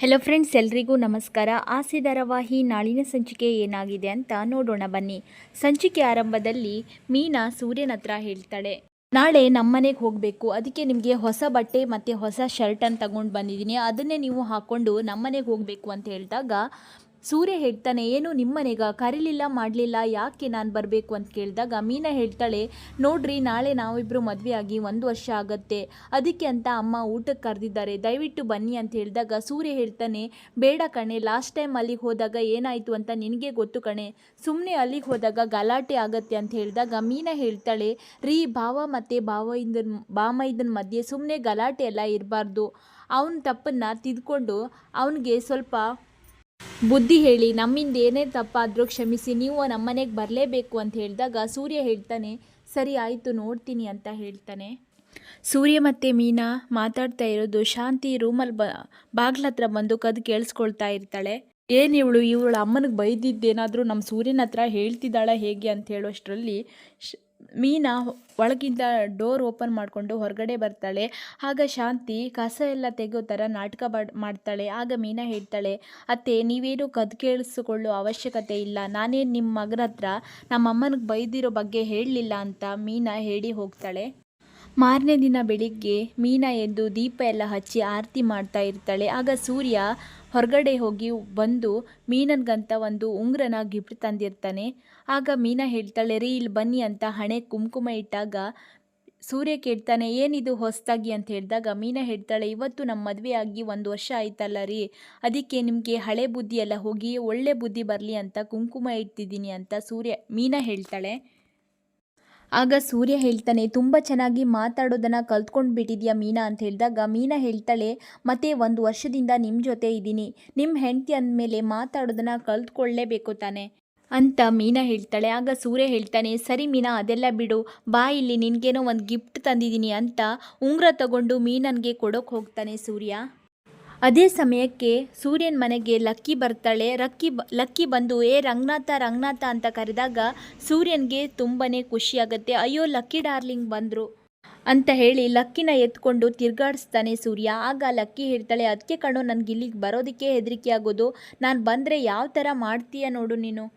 Hello friends ಎಲ್ರಿಗೂ ನಮಸ್ಕಾರ. ಆಸೆ ಧಾರಾವಾಹಿ ನಾಳಿನ ಸಂಚಿಕೆ ಏನಾಗಿದೆ ಅಂತ ನೋಡೋಣ ಬನ್ನಿ. ಸಂಚಿಕೆ ಆರಂಭದಲ್ಲಿ ಮೀನಾ ಸೂರ್ಯನ ಹತ್ರ ಹೇಳ್ತಾಳೆ, ನಾಳೆ ನಮ್ಮನೆಗೆ ಹೋಗಬೇಕು. ಅದಕ್ಕೆ ನಿಮಗೆ ಹೊಸ ಬಟ್ಟೆ ಮತ್ತು ಹೊಸ ಶರ್ಟನ್ನು ತಗೊಂಡು ಬಂದಿದ್ದೀನಿ. ಅದನ್ನೇ ನೀವು ಹಾಕ್ಕೊಂಡು ನಮ್ಮನೆಗೆ ಹೋಗಬೇಕು ಅಂತ ಹೇಳಿದಾಗ ಸೂರ್ಯ ಹೇಳ್ತಾನೆ, ಏನು ನಿಮ್ಮನೆಗ? ಕರೀಲಿಲ್ಲ, ಮಾಡಲಿಲ್ಲ, ಯಾಕೆ ನಾನು ಬರಬೇಕು? ಅಂತ ಕೇಳಿದಾಗ ಮೀನಾ ಹೇಳ್ತಾಳೆ, ನೋಡ್ರಿ, ನಾಳೆ ನಾವಿಬ್ಬರು ಮದುವೆ ಆಗಿ ಒಂದು ವರ್ಷ ಆಗತ್ತೆ. ಅದಕ್ಕೆ ಅಂತ ಅಮ್ಮ ಊಟಕ್ಕೆ ಕರೆದಿದ್ದಾರೆ. ದಯವಿಟ್ಟು ಬನ್ನಿ ಅಂತ ಹೇಳಿದಾಗ ಸೂರ್ಯ ಹೇಳ್ತಾನೆ, ಬೇಡ ಕಣೆ ಲಾಸ್ಟ್ ಟೈಮ್ ಅಲ್ಲಿಗೆ ಹೋದಾಗ ಏನಾಯಿತು ಅಂತ ನಿನಗೆ ಗೊತ್ತು ಕಣೆ. ಸುಮ್ಮನೆ ಅಲ್ಲಿಗೆ ಹೋದಾಗ ಗಲಾಟೆ ಆಗತ್ತೆ ಅಂತ ಹೇಳಿದಾಗ ಮೀನಾ ಹೇಳ್ತಾಳೆ, ರೀ, ಭಾವ ಮತ್ತು ಭಾವ ಇಂದನ್ ಬಾಮೈದನ ಮಧ್ಯೆ ಸುಮ್ಮನೆ ಗಲಾಟೆ ಎಲ್ಲ ಇರಬಾರ್ದು. ಅವನ ತಪ್ಪನ್ನು ತಿದ್ಕೊಂಡು ಅವನಿಗೆ ಸ್ವಲ್ಪ ಬುದ್ಧಿ ಹೇಳಿ, ನಮ್ಮಿಂದ ಏನೇ ತಪ್ಪಾದರೂ ಕ್ಷಮಿಸಿ, ನೀವು ನಮ್ಮನೆಗೆ ಬರಲೇಬೇಕು ಅಂತ ಹೇಳಿದಾಗ ಸೂರ್ಯ ಹೇಳ್ತಾನೆ, ಸರಿ ಆಯಿತು, ನೋಡ್ತೀನಿ ಅಂತ ಹೇಳ್ತಾನೆ. ಸೂರ್ಯ ಮತ್ತು ಮೀನಾ ಮಾತಾಡ್ತಾ ಇರೋದು ಶಾಂತಿ ರೂಮಲ್ಲಿ ಬ ಬಾಗ್ಲ ಹತ್ರ ಬಂದು ಕದ್ದು ಕೇಳಿಸ್ಕೊಳ್ತಾ ಇರ್ತಾಳೆ. ಏನು ಇವಳು? ಇವಳು ಅಮ್ಮನಿಗೆ ಬೈದಿದ್ದೇನಾದರೂ ನಮ್ಮ ಸೂರ್ಯನ ಹತ್ರ ಹೇಳ್ತಿದ್ದಾಳೆ ಹೇಗೆ? ಅಂತ ಹೇಳೋಷ್ಟರಲ್ಲಿ ಮೀನಾ ಒಳಗಿಂದ ಡೋರ್ ಓಪನ್ ಮಾಡಿಕೊಂಡು ಹೊರಗಡೆ ಬರ್ತಾಳೆ. ಆಗ ಶಾಂತಿ ಕಸ ಎಲ್ಲ ತೆಗೆಯೋ ಥರ ನಾಟಕ ಮಾಡ್ತಾಳೆ. ಆಗ ಮೀನಾ ಹೇಳ್ತಾಳೆ, ಅತ್ತೆ, ನೀವೇನು ಕದ್ ಕೇಳಿಸ್ಕೊಳ್ಳೋ ಅವಶ್ಯಕತೆ ಇಲ್ಲ. ನಾನೇನು ನಿಮ್ಮ ಮಗನ ಹತ್ರ ನಮ್ಮ ಅಮ್ಮನಿಗೆ ಬೈದಿರೋ ಬಗ್ಗೆ ಹೇಳಲಿಲ್ಲ ಅಂತ, ಮೀನಾ ಹೇಳಿ ಹೋಗ್ತಾಳೆ. ಮಾರನೇ ದಿನ ಬೆಳಿಗ್ಗೆ ಮೀನ ಎದ್ದು ದೀಪ ಎಲ್ಲ ಹಚ್ಚಿ ಆರತಿ ಮಾಡ್ತಾ ಇರ್ತಾಳೆ. ಆಗ ಸೂರ್ಯ ಹೊರಗಡೆ ಹೋಗಿ ಬಂದು ಮೀನನ್ಗಂತ ಒಂದು ಉಂಗ್ರನ ಗಿಫ್ಟ್ ತಂದಿರ್ತಾನೆ. ಆಗ ಮೀನಾ ಹೇಳ್ತಾಳೆ, ರೀ, ಇಲ್ಲಿ ಬನ್ನಿ ಅಂತ ಹಣೆ ಕುಂಕುಮ ಇಟ್ಟಾಗ ಸೂರ್ಯ ಕೇಳ್ತಾನೆ, ಏನಿದು ಹೊಸದಾಗಿ ಅಂತ ಹೇಳಿದಾಗ ಮೀನಾ ಹೇಳ್ತಾಳೆ, ಇವತ್ತು ನಮ್ಮ ಮದುವೆ ಆಗಿ ಒಂದು ವರ್ಷ ಆಯ್ತಲ್ಲ ರೀ, ಅದಕ್ಕೆ ನಿಮಗೆ ಹಳೆ ಬುದ್ಧಿ ಎಲ್ಲ ಹೋಗಿ ಒಳ್ಳೆ ಬುದ್ಧಿ ಬರಲಿ ಅಂತ ಕುಂಕುಮ ಇಡ್ತಿದ್ದೀನಿ ಅಂತ ಸೂರ್ಯ ಮೀನಾ ಹೇಳ್ತಾಳೆ. ಆಗ ಸೂರ್ಯ ಹೇಳ್ತಾನೆ, ತುಂಬ ಚೆನ್ನಾಗಿ ಮಾತಾಡೋದನ್ನು ಕಲ್ತ್ಕೊಂಡು ಬಿಟ್ಟಿದ್ಯಾ ಮೀನಾ? ಅಂತ ಹೇಳಿದಾಗ, ಮೀನಾ ಹೇಳ್ತಾಳೆ, ಮತ್ತೆ ಒಂದು ವರ್ಷದಿಂದ ನಿಮ್ಮ ಜೊತೆ ಇದ್ದೀನಿ. ನಿಮ್ಮ ಹೆಂಡತಿ ಅಂದಮೇಲೆ ಮಾತಾಡೋದನ್ನು ಕಲ್ತ್ಕೊಳ್ಳೇಬೇಕು ತಾನೆ. ಅಂತ ಮೀನಾ ಹೇಳ್ತಾಳೆ. ಆಗ ಸೂರ್ಯ ಹೇಳ್ತಾನೆ, ಸರಿ ಮೀನಾ, ಅದೆಲ್ಲ ಬಿಡು. ಬಾ ಇಲ್ಲಿ, ನಿನಗೇನೋ ಒಂದು ಗಿಫ್ಟ್ ತಂದಿದ್ದೀನಿ ಅಂತ ಉಂಗುರ ತಗೊಂಡು ಮೀನನ್ಗೆ ಕೊಡೋಕೆ ಹೋಗ್ತಾನೆ ಸೂರ್ಯ. ಅದೇ ಸಮಯಕ್ಕೆ ಸೂರ್ಯನ ಮನೆಗೆ ಲಕ್ಕಿ ಬರ್ತಾಳೆ. ರಕ್ಕಿ ಬ, ಲಕ್ಕಿ ಬಂದು, ಏ ರಂಗನಾಥ ರಂಗನಾಥ ಅಂತ ಕರೆದಾಗ ಸೂರ್ಯನಿಗೆ ತುಂಬಾ ಖುಷಿಯಾಗುತ್ತೆ. ಅಯ್ಯೋ, ಲಕ್ಕಿ ಡಾರ್ಲಿಂಗ್ ಬಂದರು. ಅಂತ ಹೇಳಿ ಲಕ್ಕಿನ ಎತ್ಕೊಂಡು ತಿರ್ಗಾಡಿಸ್ತಾನೆ ಸೂರ್ಯ. ಆಗ ಲಕ್ಕಿ ಹೇಳ್ತಾಳೆ ಅದಕ್ಕೆ ಕಣೋ, ನನಗೆ ಇಲ್ಲಿಗೆ ಬರೋದಕ್ಕೆ ಹೆದರಿಕೆ ಆಗೋದು. ನಾನು ಬಂದರೆ ಯಾವ ಥರ ಮಾಡ್ತೀಯ ನೋಡು ನೀನು.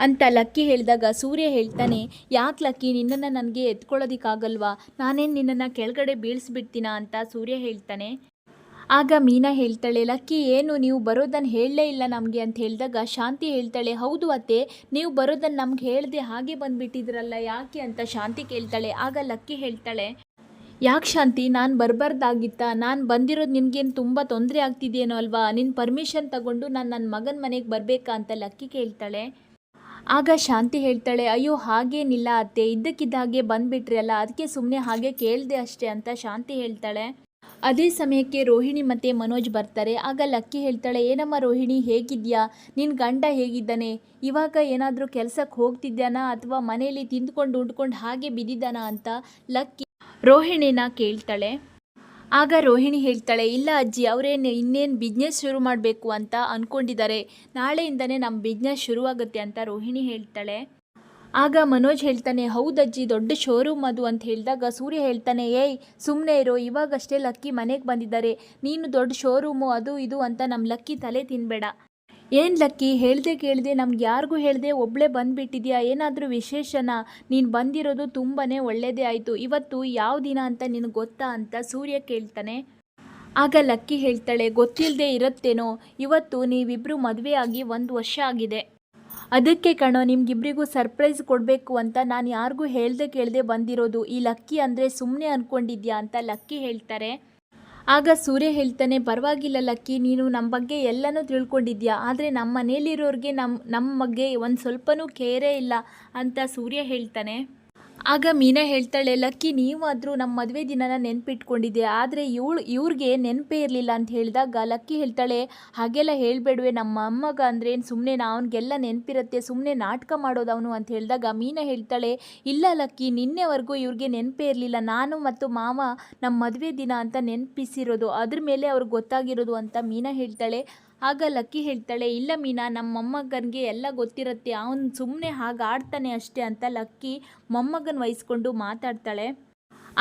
ಅಂತ ಲಕ್ಕಿ ಹೇಳಿದಾಗ ಸೂರ್ಯ ಹೇಳ್ತಾನೆ, ಯಾಕೆ ಲಕ್ಕಿ, ನಿನ್ನನ್ನು ನನಗೆ ಎತ್ಕೊಳ್ಳೋದಕ್ಕಾಗಲ್ವಾ? ನಾನೇನು ನಿನ್ನನ್ನು ಕೆಳಗಡೆ ಬೀಳಿಸ್ಬಿಡ್ತೀನ? ಅಂತ ಸೂರ್ಯ ಹೇಳ್ತಾನೆ. ಆಗ ಮೀನಾ ಹೇಳ್ತಾಳೆ, ಲಕ್ಕಿ, ಏನು? ನೀವು ಬರೋದನ್ನು ಹೇಳಲೇ ಇಲ್ಲ ನಮಗೆ, ಅಂತ ಹೇಳಿದಾಗ ಶಾಂತಿ ಹೇಳ್ತಾಳೆ, ಹೌದು ಅತ್ತೆ, ನೀವು ಬರೋದನ್ನು ನಮ್ಗೆ ಹೇಳದೆ ಹಾಗೆ ಬಂದುಬಿಟ್ಟಿದ್ರಲ್ಲ, ಯಾಕೆ? ಅಂತ ಶಾಂತಿ ಕೇಳ್ತಾಳೆ. ಆಗ ಲಕ್ಕಿ ಹೇಳ್ತಾಳೆ, ಯಾಕೆ ಶಾಂತಿ, ನಾನು ಬರಬಾರ್ದಾಗಿತ್ತ? ನಾನು ಬಂದಿರೋದು ನಿನಗೇನು ತುಂಬ ತೊಂದರೆ ಆಗ್ತಿದೆಯೇನೋ ಅಲ್ವಾ? ನಿನ್ನ ಪರ್ಮಿಷನ್ ತಗೊಂಡು ನಾನು ನನ್ನ ಮಗನ ಮನೆಗೆ ಬರಬೇಕಾ? ಅಂತ ಲಕ್ಕಿ ಕೇಳ್ತಾಳೆ. ಆಗ ಶಾಂತಿ ಹೇಳ್ತಾಳೆ, ಅಯ್ಯೋ, ಹಾಗೇನಿಲ್ಲ ಅತ್ತೆ ಇದ್ದಕ್ಕಿದ್ದ ಹಾಗೆ ಬಂದುಬಿಟ್ರಿ ಅಲ್ಲ, ಅದಕ್ಕೆ ಸುಮ್ಮನೆ ಹಾಗೆ ಕೇಳಿದೆ ಅಷ್ಟೇ, ಅಂತ ಶಾಂತಿ ಹೇಳ್ತಾಳೆ. ಅದೇ ಸಮಯಕ್ಕೆ ರೋಹಿಣಿ ಮತ್ತು ಮನೋಜ್ ಬರ್ತಾರೆ. ಆಗ ಲಕ್ಕಿ ಹೇಳ್ತಾಳೆ, ಏನಮ್ಮ ರೋಹಿಣಿ, ಹೇಗಿದ್ಯಾ? ನಿನ್ನ ಗಂಡ ಹೇಗಿದ್ದಾನೆ? ಇವಾಗ ಏನಾದರೂ ಕೆಲಸಕ್ಕೆ ಹೋಗ್ತಿದ್ದಾನಾ ಅಥವಾ ಮನೆಯಲ್ಲಿ ತಿಂದ್ಕೊಂಡು ಉಂಡ್ಕೊಂಡು ಹಾಗೆ ಬಿದ್ದಿದ್ದಾನಾ ಅಂತ ಲಕ್ಕಿ ರೋಹಿಣಿನ ಕೇಳ್ತಾಳೆ. ಆಗ ರೋಹಿಣಿ ಹೇಳ್ತಾಳೆ, ಇಲ್ಲ ಅಜ್ಜಿ ಅವರೇನು ಇನ್ನೇನು ಬಿಸ್ನೆಸ್ ಶುರು ಮಾಡಬೇಕು ಅಂತ ಅಂದ್ಕೊಂಡಿದ್ದಾರೆ ನಾಳೆಯಿಂದನೇ ನಮ್ಮ ಬಿಸ್ನೆಸ್ ಶುರುವಾಗುತ್ತೆ ಅಂತ ರೋಹಿಣಿ ಹೇಳ್ತಾಳೆ. ಆಗ ಮನೋಜ್ ಹೇಳ್ತಾನೆ, ಹೌದಜ್ಜಿ, ದೊಡ್ಡ ಶೋರೂಮ್ ಅದು ಅಂತ ಹೇಳಿದಾಗ ಸೂರ್ಯ ಹೇಳ್ತಾನೆ, ಏಯ್ ಸುಮ್ಮನೆ ಇರೋ, ಇವಾಗಷ್ಟೇ ಲಕ್ಕಿ ಮನೆಗೆ ಬಂದಿದ್ದಾರೆ. ನೀನು ದೊಡ್ಡ ಶೋರೂಮು ಅದು ಇದು ಅಂತ ನಮ್ಮ ಲಕ್ಕಿ ತಲೆ ತಿನ್ನಬೇಡ ಏನು ಲಕ್ಕಿ, ಹೇಳ್ದೆ ಕೇಳಿದೆ, ನಮ್ಗೆ ಯಾರಿಗೂ ಹೇಳ್ದೆ ಒಬ್ಬಳೇ ಬಂದುಬಿಟ್ಟಿದ್ಯಾ? ಏನಾದರೂ ವಿಶೇಷನಾ? ನೀನು ಬಂದಿರೋದು ತುಂಬಾ ಒಳ್ಳೆಯದೇ ಆಯಿತು. ಇವತ್ತು ಯಾವ ದಿನ ಅಂತ ನಿನಗೆ ಗೊತ್ತಾ? ಅಂತ ಸೂರ್ಯ ಕೇಳ್ತಾನೆ. ಆಗ ಲಕ್ಕಿ ಹೇಳ್ತಾಳೆ ಗೊತ್ತಿಲ್ಲದೆ ಇರುತ್ತೇನೋ? ಇವತ್ತು ನೀವಿಬ್ಬರು ಮದುವೆಯಾಗಿ ಒಂದು ವರ್ಷ ಆಗಿದೆ. ಅದಕ್ಕೆ ಕಣೋ, ನಿಮ್ಗಿಬ್ರಿಗೂ ಸರ್ಪ್ರೈಸ್ ಕೊಡಬೇಕು ಅಂತ ನಾನು ಯಾರಿಗೂ ಹೇಳ್ದೆ ಕೇಳದೆ ಬಂದಿರೋದು. ಈ ಲಕ್ಕಿ ಅಂದರೆ ಸುಮ್ಮನೆ ಅಂದ್ಕೊಂಡಿದ್ಯಾ ಅಂತ ಲಕ್ಕಿ ಹೇಳ್ತಾರೆ. ಆಗ ಸೂರ್ಯ ಹೇಳ್ತಾನೆ, ಪರವಾಗಿಲ್ಲ ಲಕ್ಕಿ, ನೀನು ನಮ್ಮ ಬಗ್ಗೆ ಎಲ್ಲನೂ ತಿಳ್ಕೊಂಡಿದ್ಯಾ? ಆದರೆ ನಮ್ಮ ಮನೇಲಿರೋರಿಗೆ ನಮ್ಮ ನಮ್ಮ ಬಗ್ಗೆ ಒಂದು ಸ್ವಲ್ಪನೂ ಕೇರೇ ಇಲ್ಲ ಅಂತ ಸೂರ್ಯ ಹೇಳ್ತಾನೆ. ಆಗ ಮೀನಾ ಹೇಳ್ತಾಳೆ, ಲಕ್ಕಿ, ನೀವಾದರೂ ನಮ್ಮ ಮದುವೆ ದಿನನ ನೆನಪಿಟ್ಕೊಂಡಿದ್ದೆ ಆದರೆ ಇವಳು, ಇವ್ರಿಗೆ ನೆನಪೇ ಇರಲಿಲ್ಲ ಅಂತ ಹೇಳಿದಾಗ ಲಕ್ಕಿ ಹೇಳ್ತಾಳೆ, ಹಾಗೆಲ್ಲ ಹೇಳಬೇಡುವೆ, ನಮ್ಮ ಅಮ್ಮಗ ಅಂದರೆ ಸುಮ್ಮನೆ ಅವನಿಗೆಲ್ಲ ನೆನಪಿರುತ್ತೆ ಸುಮ್ಮನೆ ನಾಟಕ ಮಾಡೋದು ಅವನು ಅಂತ ಹೇಳಿದಾಗ ಮೀನಾ ಹೇಳ್ತಾಳೆ, ಇಲ್ಲ ಲಕ್ಕಿ, ನಿನ್ನೆವರೆಗೂ ಇವ್ರಿಗೆ ನೆನಪೇ ಇರಲಿಲ್ಲ. ನಾನು ಮತ್ತು ಮಾವ ನಮ್ಮ ಮದುವೆ ದಿನ ಅಂತ ನೆನಪಿಸಿರೋದು. ಅದ್ರ ಮೇಲೆ ಅವ್ರಿಗೆ ಗೊತ್ತಾಗಿರೋದು ಅಂತ ಮೀನಾ ಹೇಳ್ತಾಳೆ. ಆಗ ಲಕ್ಕಿ ಹೇಳ್ತಾಳೆ, ಇಲ್ಲ ಮೀನಾ ನಮ್ಮ ಮೊಮ್ಮಗನಿಗೆ ಎಲ್ಲ ಗೊತ್ತಿರುತ್ತೆ. ಅವನು ಸುಮ್ಮನೆ ಹಾಗೆ ಆಡ್ತಾನೆ ಅಷ್ಟೇ ಅಂತ ಲಕ್ಕಿ ಮೊಮ್ಮಗನ ವಹಿಸ್ಕೊಂಡು ಮಾತಾಡ್ತಾಳೆ.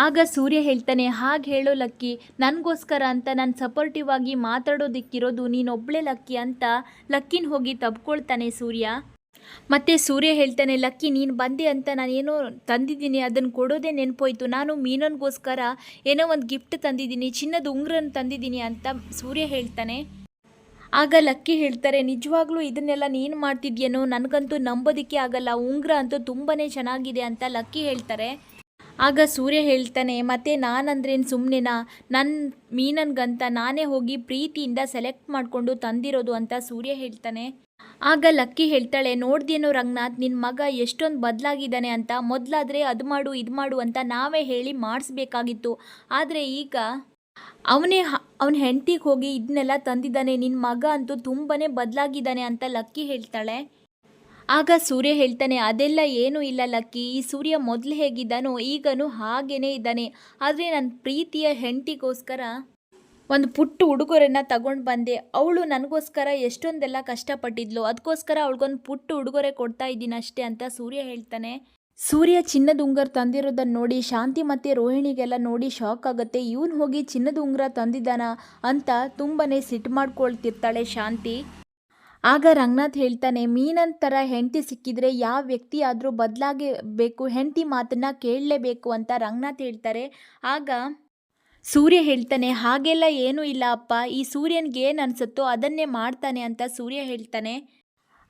ಆಗ ಸೂರ್ಯ ಹೇಳ್ತಾನೆ, ಹಾಗೆ ಹೇಳೋ ಲಕ್ಕಿ, ನನಗೋಸ್ಕರ ಅಂತ ನಾನು ಸಪೋರ್ಟಿವ್ ಆಗಿ ಮಾತಾಡೋದಿಕ್ಕಿರೋದು ನೀನೊಬ್ಳೆ ಲಕ್ಕಿ ಅಂತ ಲಕ್ಕಿನ ಹೋಗಿ ತಬ್ಕೊಳ್ತಾನೆ ಸೂರ್ಯ. ಮತ್ತೆ ಸೂರ್ಯ ಹೇಳ್ತಾನೆ, ಲಕ್ಕಿ, ನೀನು ಬಂದೆ ಅಂತ ನಾನೇನೋ ತಂದಿದ್ದೀನಿ ಅದನ್ನು ಕೊಡೋದೇ ನೆನಪೋಯ್ತು. ನಾನು ಮೀನನ್ಗೋಸ್ಕರ ಏನೋ ಒಂದು ಗಿಫ್ಟ್ ತಂದಿದ್ದೀನಿ, ಚಿನ್ನದ ಉಂಗ್ರನ್ನು ತಂದಿದ್ದೀನಿ ಅಂತ ಸೂರ್ಯ ಹೇಳ್ತಾನೆ. ಆಗ ಲಕ್ಕಿ ಹೇಳ್ತಾರೆ, ನಿಜವಾಗ್ಲೂ ಇದನ್ನೆಲ್ಲ ನೀನು ಮಾಡ್ತಿದ್ಯೇನೋ? ನನಗಂತೂ ನಂಬೋದಕ್ಕೆ ಆಗಲ್ಲ. ಉಂಗ್ರ ಅಂತೂ ತುಂಬಾ ಚೆನ್ನಾಗಿದೆ ಅಂತ ಲಕ್ಕಿ ಹೇಳ್ತಾರೆ. ಆಗ ಸೂರ್ಯ ಹೇಳ್ತಾನೆ, ಮತ್ತು ನಾನಂದ್ರೇನು ಸುಮ್ಮನೆನಾ ನನ್ನ ಮೀನನ್ಗಂತ ನಾನೇ ಹೋಗಿ ಪ್ರೀತಿಯಿಂದ ಸೆಲೆಕ್ಟ್ ಮಾಡಿಕೊಂಡು ತಂದಿರೋದು ಅಂತ ಸೂರ್ಯ ಹೇಳ್ತಾನೆ. ಆಗ ಲಕ್ಕಿ ಹೇಳ್ತಾಳೆ, ನೋಡ್ದೇನೋ ರಂಗನಾಥ್ ನಿನ್ನ ಮಗ ಎಷ್ಟೊಂದು ಬದಲಾಗಿದ್ದಾನೆ ಅಂತ. ಮೊದಲಾದರೆ ಅದು ಮಾಡು, ಇದು ಮಾಡು ಅಂತ ನಾವೇ ಹೇಳಿ ಮಾಡಿಸ್ಬೇಕಾಗಿತ್ತು. ಆದರೆ ಈಗ ಅವನೇ ಅವನ ಹೆಂಡತಿಗೆ ಹೋಗಿ ಇದನ್ನೆಲ್ಲ ತಂದಿದ್ದಾನೆ ನಿನ್ನ ಮಗ ಅಂತೂ ತುಂಬಾ ಬದಲಾಗಿದ್ದಾನೆ ಅಂತ ಲಕ್ಕಿ ಹೇಳ್ತಾಳೆ. ಆಗ ಸೂರ್ಯ ಹೇಳ್ತಾನೆ, ಅದೆಲ್ಲ ಏನೂ ಇಲ್ಲ ಲಕ್ಕಿ, ಈ ಸೂರ್ಯ ಮೊದಲು ಹೇಗಿದ್ದಾನೋ ಈಗನೂ ಹಾಗೇನೇ ಇದ್ದಾನೆ, ಆದರೆ ನನ್ನ ಪ್ರೀತಿಯ ಹೆಂಡತಿಗೋಸ್ಕರ ಒಂದು ಪುಟ್ಟ ಉಡುಗೊರೆನ ತಗೊಂಡು ಬಂದೆ. ಅವಳು ನನಗೋಸ್ಕರ ಎಷ್ಟೊಂದೆಲ್ಲ ಕಷ್ಟಪಟ್ಟಿದ್ಲು ಅದಕ್ಕೋಸ್ಕರ ಅವಳಿಗೊಂದು ಪುಟ್ಟ ಉಡುಗೊರೆ ಕೊಡ್ತಾ ಇದ್ದೀನಿ ಅಷ್ಟೇ ಅಂತ ಸೂರ್ಯ ಹೇಳ್ತಾನೆ. ಸೂರ್ಯ ಚಿನ್ನದ ಉಂಗುರ ತಂದಿರೋದನ್ನ ನೋಡಿ, ಶಾಂತಿ ಮತ್ತು ರೋಹಿಣಿಗೆಲ್ಲ ನೋಡಿ ಶಾಕ್ ಆಗುತ್ತೆ. ಇವನು ಹೋಗಿ ಚಿನ್ನದ ಉಂಗುರ ತಂದಿದ್ದಾನ ಅಂತ ತುಂಬಾ ಸಿಟ್ಟು ಮಾಡ್ಕೊಳ್ತಿರ್ತಾಳೆ ಶಾಂತಿ. ಆಗ ರಂಗನಾಥ್ ಹೇಳ್ತಾನೆ, ಮೀನನ್ ಥರ ಹೆಂಡತಿ ಸಿಕ್ಕಿದ್ರೆ ಯಾವ ವ್ಯಕ್ತಿ ಆದರೂ ಬದಲಾಗಬೇಕು, ಹೆಂಡತಿ ಮಾತನ್ನ ಕೇಳಲೇಬೇಕು ಅಂತ ರಂಗನಾಥ್ ಹೇಳ್ತಾರೆ. ಆಗ ಸೂರ್ಯ ಹೇಳ್ತಾನೆ, ಹಾಗೆಲ್ಲ ಏನೂ ಇಲ್ಲ ಅಪ್ಪ, ಈ ಸೂರ್ಯನಿಗೆ ಏನು ಅನಿಸುತ್ತೋ ಅದನ್ನೇ ಮಾಡ್ತಾನೆ ಅಂತ ಸೂರ್ಯ ಹೇಳ್ತಾನೆ.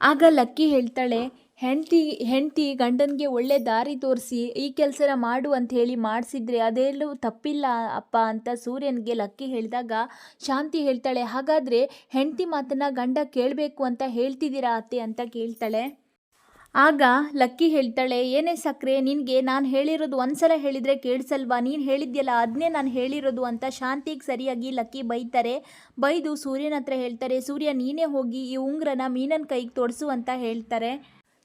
ಆಗ ಲಕ್ಕಿ ಹೇಳ್ತಾಳೆ ಹೆಂಡತಿ ಹೆಂಡತಿ ಗಂಡನಿಗೆ ಒಳ್ಳೆ ದಾರಿ ತೋರಿಸಿ, ಈ ಕೆಲಸನ ಮಾಡು ಅಂತ ಹೇಳಿ ಮಾಡಿಸಿದ್ರೆ ಅದೆಲ್ಲೂ ತಪ್ಪಿಲ್ಲ ಅಪ್ಪ ಅಂತ ಸೂರ್ಯನಿಗೆ ಲಕ್ಕಿ ಹೇಳಿದಾಗ ಶಾಂತಿ ಹೇಳ್ತಾಳೆ, ಹಾಗಾದರೆ ಹೆಂಡತಿ ಮಾತನ್ನು ಗಂಡ ಕೇಳಬೇಕು ಅಂತ ಹೇಳ್ತಿದ್ದೀರಾ ಅತ್ತೆ ಅಂತ ಕೇಳ್ತಾಳೆ. ಆಗ ಲಕ್ಕಿ ಹೇಳ್ತಾಳೆ, ಏನೇ ಸಕ್ರೆ, ನಿನಗೆ ನಾನು ಹೇಳಿರೋದು ಒಂದ್ಸಲ ಹೇಳಿದರೆ ಕೇಳಿಸಲ್ವಾ? ನೀನು ಹೇಳಿದ್ಯಲ್ಲ ಅದನ್ನೇ ನಾನು ಹೇಳಿರೋದು ಅಂತ ಶಾಂತಿಗೆ ಸರಿಯಾಗಿ ಲಕ್ಕಿ ಬೈತಾರೆ. ಬೈದು ಸೂರ್ಯನ ಹತ್ರ ಹೇಳ್ತಾರೆ, ಸೂರ್ಯ ನೀನೇ ಹೋಗಿ ಈ ಉಂಗ್ರನ ಮೀನನ ಕೈಗೆ ತೊಡಸು ಅಂತ ಹೇಳ್ತಾರೆ.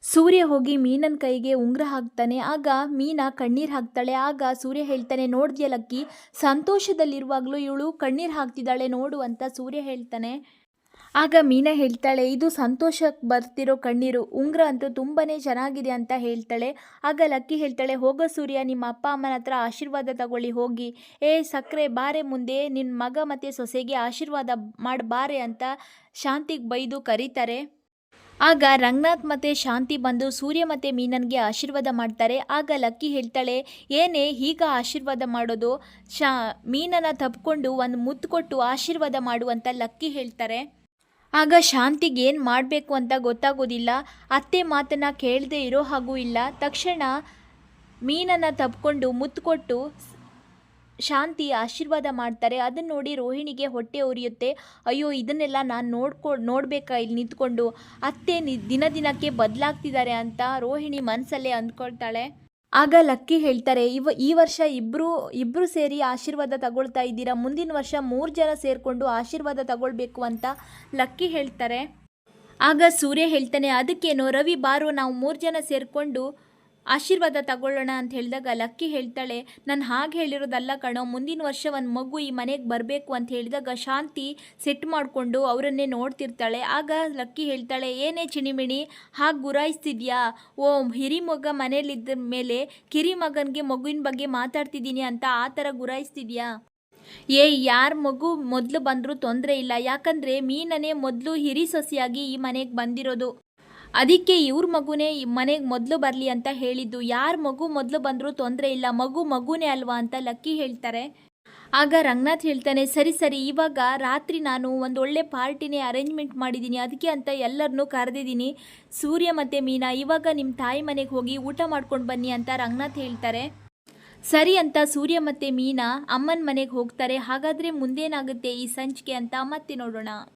ಸೂರ್ಯ ಹೋಗಿ ಮೀನನ ಕೈಗೆ ಉಂಗುರ ಹಾಕ್ತಾನೆ. ಆಗ ಮೀನ ಕಣ್ಣೀರು ಹಾಕ್ತಾಳೆ. ಆಗ ಸೂರ್ಯ ಹೇಳ್ತಾನೆ, ನೋಡ್ದ್ಯ ಲಕ್ಕಿ? ಸಂತೋಷದಲ್ಲಿರುವಾಗಲೂ ಇವಳು ಕಣ್ಣೀರು ಹಾಕ್ತಿದ್ದಾಳೆ ನೋಡು ಅಂತ ಸೂರ್ಯ ಹೇಳ್ತಾನೆ. ಆಗ ಮೀನಾ ಹೇಳ್ತಾಳೆ, ಇದು ಸಂತೋಷಕ್ಕೆ ಬರ್ತಿರೋ ಕಣ್ಣೀರು. ಉಂಗುರ ಅಂತೂ ತುಂಬಾ ಚೆನ್ನಾಗಿದೆ ಅಂತ ಹೇಳ್ತಾಳೆ. ಆಗ ಲಕ್ಕಿ ಹೇಳ್ತಾಳೆ, ಹೋಗೋ ಸೂರ್ಯ, ನಿಮ್ಮ ಅಪ್ಪ ಅಮ್ಮನ ಹತ್ರ ಆಶೀರ್ವಾದ ತಗೊಳ್ಳಿ, ಹೋಗಿ. ಏ ಸಕ್ಕರೆ ಬಾರೆ ಮುಂದೆ ನಿನ್ನ ಮಗ ಮತ್ತು ಸೊಸೆಗೆ ಆಶೀರ್ವಾದ ಮಾಡಿ ಬಾರೆ ಅಂತ ಶಾಂತಿಗೆ ಬೈದು ಕರೀತಾರೆ. ಆಗ ರಂಗನಾಥ್ ಮತ್ತೆ ಶಾಂತಿ ಬಂದು ಸೂರ್ಯ ಮತ್ತೆ ಮೀನನ್ಗೆ ಆಶೀರ್ವಾದ ಮಾಡ್ತಾರೆ. ಆಗ ಲಕ್ಕಿ ಹೇಳ್ತಾಳೆ, ಏನೇ ಹೀಗ ಆಶೀರ್ವಾದ ಮಾಡೋದು? ಶಾ ಮೀನನ್ನ ತಪ್ಕೊಂಡು ಒಂದು ಮುತ್ತು ಕೊಟ್ಟು ಆಶೀರ್ವಾದ ಮಾಡುವಂತ ಲಕ್ಕಿ ಹೇಳ್ತಾರೆ. ಆಗ ಶಾಂತಿಗೆ ಏನು ಮಾಡಬೇಕು ಅಂತ ಗೊತ್ತಾಗೋದಿಲ್ಲ. ಅತ್ತೆ ಮಾತನ್ನ ಕೇಳದೆ ಇರೋ ಹಾಗೂ ಇಲ್ಲ. ತಕ್ಷಣ ಮೀನನ್ನು ತಪ್ಕೊಂಡು ಮುತ್ತು ಕೊಟ್ಟು ಶಾಂತಿ ಆಶೀರ್ವಾದ ಮಾಡ್ತಾರೆ. ಅದನ್ನು ನೋಡಿ ರೋಹಿಣಿಗೆ ಹೊಟ್ಟೆ ಉರಿಯುತ್ತೆ. ಅಯ್ಯೋ, ಇದನ್ನೆಲ್ಲ ನಾನು ನೋಡ್ಕೊ, ನೋಡಬೇಕಾ ಇಲ್ಲಿ ನಿಂತ್ಕೊಂಡು? ಅತ್ತೆ ನಿ, ದಿನ ದಿನಕ್ಕೆ ಬದಲಾಗ್ತಿದ್ದಾರೆ ಅಂತ ರೋಹಿಣಿ ಮನಸ್ಸಲ್ಲೇ ಅಂದ್ಕೊಳ್ತಾಳೆ. ಆಗ ಲಕ್ಕಿ ಹೇಳ್ತಾರೆ, ಇವ, ಈ ವರ್ಷ ಇಬ್ಬರು ಇಬ್ಬರು ಸೇರಿ ಆಶೀರ್ವಾದ ತಗೊಳ್ತಾ ಇದ್ದೀರಾ? ಮುಂದಿನ ವರ್ಷ ಮೂರು ಜನ ಸೇರಿಕೊಂಡು ಆಶೀರ್ವಾದ ತಗೊಳ್ಬೇಕು ಅಂತ ಲಕ್ಕಿ ಹೇಳ್ತಾರೆ. ಆಗ ಸೂರ್ಯ ಹೇಳ್ತಾನೆ, ಅದಕ್ಕೇನೋ? ರವಿ, ಬಾರು, ನಾವು ಮೂರು ಜನ ಸೇರಿಕೊಂಡು ಆಶೀರ್ವಾದ ತಗೊಳ್ಳೋಣ ಅಂತ ಹೇಳಿದಾಗ ಲಕ್ಕಿ ಹೇಳ್ತಾಳೆ, ನಾನು ಹಾಗೆ ಹೇಳಿರೋದಲ್ಲ ಕಣೋ, ಮುಂದಿನ ವರ್ಷ ಒಂದು ಮಗು ಈ ಮನೆಗೆ ಬರಬೇಕು ಅಂತ ಹೇಳಿದಾಗ ಶಾಂತಿ ಸೆಟ್ ಮಾಡಿಕೊಂಡು ಅವರನ್ನೇ ನೋಡ್ತಿರ್ತಾಳೆ. ಆಗ ಲಕ್ಕಿ ಹೇಳ್ತಾಳೆ, ಏನೇ ಚಿಣಿಮಿಣಿ, ಹಾಗೆ ಗುರಾಯಿಸ್ತಿದ್ಯಾ? ಓ, ಹಿರಿ ಮಗ ಮನೇಲಿದ್ದ ಮೇಲೆ ಕಿರಿ ಮಗನಿಗೆ ಮಗುವಿನ ಬಗ್ಗೆ ಮಾತಾಡ್ತಿದ್ದೀನಿ ಅಂತ ಆ ಥರ ಗುರಾಯಿಸ್ತಿದ್ಯಾ? ಏ, ಯಾರ ಮಗು ಮೊದಲು ಬಂದರೂ ತೊಂದರೆ ಇಲ್ಲ. ಯಾಕಂದರೆ ಮೀನನೇ ಮೊದಲು ಹಿರಿ ಸೊಸೆಯಾಗಿ ಈ ಮನೆಗೆ ಬಂದಿರೋದು. ಅದಕ್ಕೆ ಇವ್ರ ಮಗುನೇ ಮನೆಗೆ ಮೊದಲು ಬರಲಿ ಅಂತ ಹೇಳಿದ್ದು. ಯಾರ ಮಗು ಮೊದಲು ಬಂದರೂ ತೊಂದರೆ ಇಲ್ಲ. ಮಗು ಮಗುನೇ ಅಲ್ವಾ ಅಂತ ಲಕ್ಕಿ ಹೇಳ್ತಾರೆ. ಆಗ ರಂಗನಾಥ್ ಹೇಳ್ತಾನೆ, ಸರಿ ಸರಿ, ಇವಾಗ ರಾತ್ರಿ ನಾನು ಒಂದು ಒಳ್ಳೆ ಪಾರ್ಟಿನೇ ಅರೇಂಜ್ಮೆಂಟ್ ಮಾಡಿದ್ದೀನಿ ಅದಕ್ಕೆ ಅಂತ ಎಲ್ಲರನ್ನೂ ಕರೆದಿದ್ದೀನಿ ಸೂರ್ಯ ಮತ್ತು ಮೀನಾ, ಇವಾಗ ನಿಮ್ಮ ತಾಯಿ ಮನೆಗೆ ಹೋಗಿ ಊಟ ಮಾಡ್ಕೊಂಡು ಬನ್ನಿ ಅಂತ ರಂಗನಾಥ್ ಹೇಳ್ತಾರೆ. ಸರಿ ಅಂತ ಸೂರ್ಯ ಮತ್ತು ಮೀನಾ ಅಮ್ಮನ ಮನೆಗೆ ಹೋಗ್ತಾರೆ. ಹಾಗಾದರೆ ಮುಂದೇನಾಗುತ್ತೆ ಈ ಸಂಚಿಕೆ ಅಂತ ಮತ್ತೆ ನೋಡೋಣ.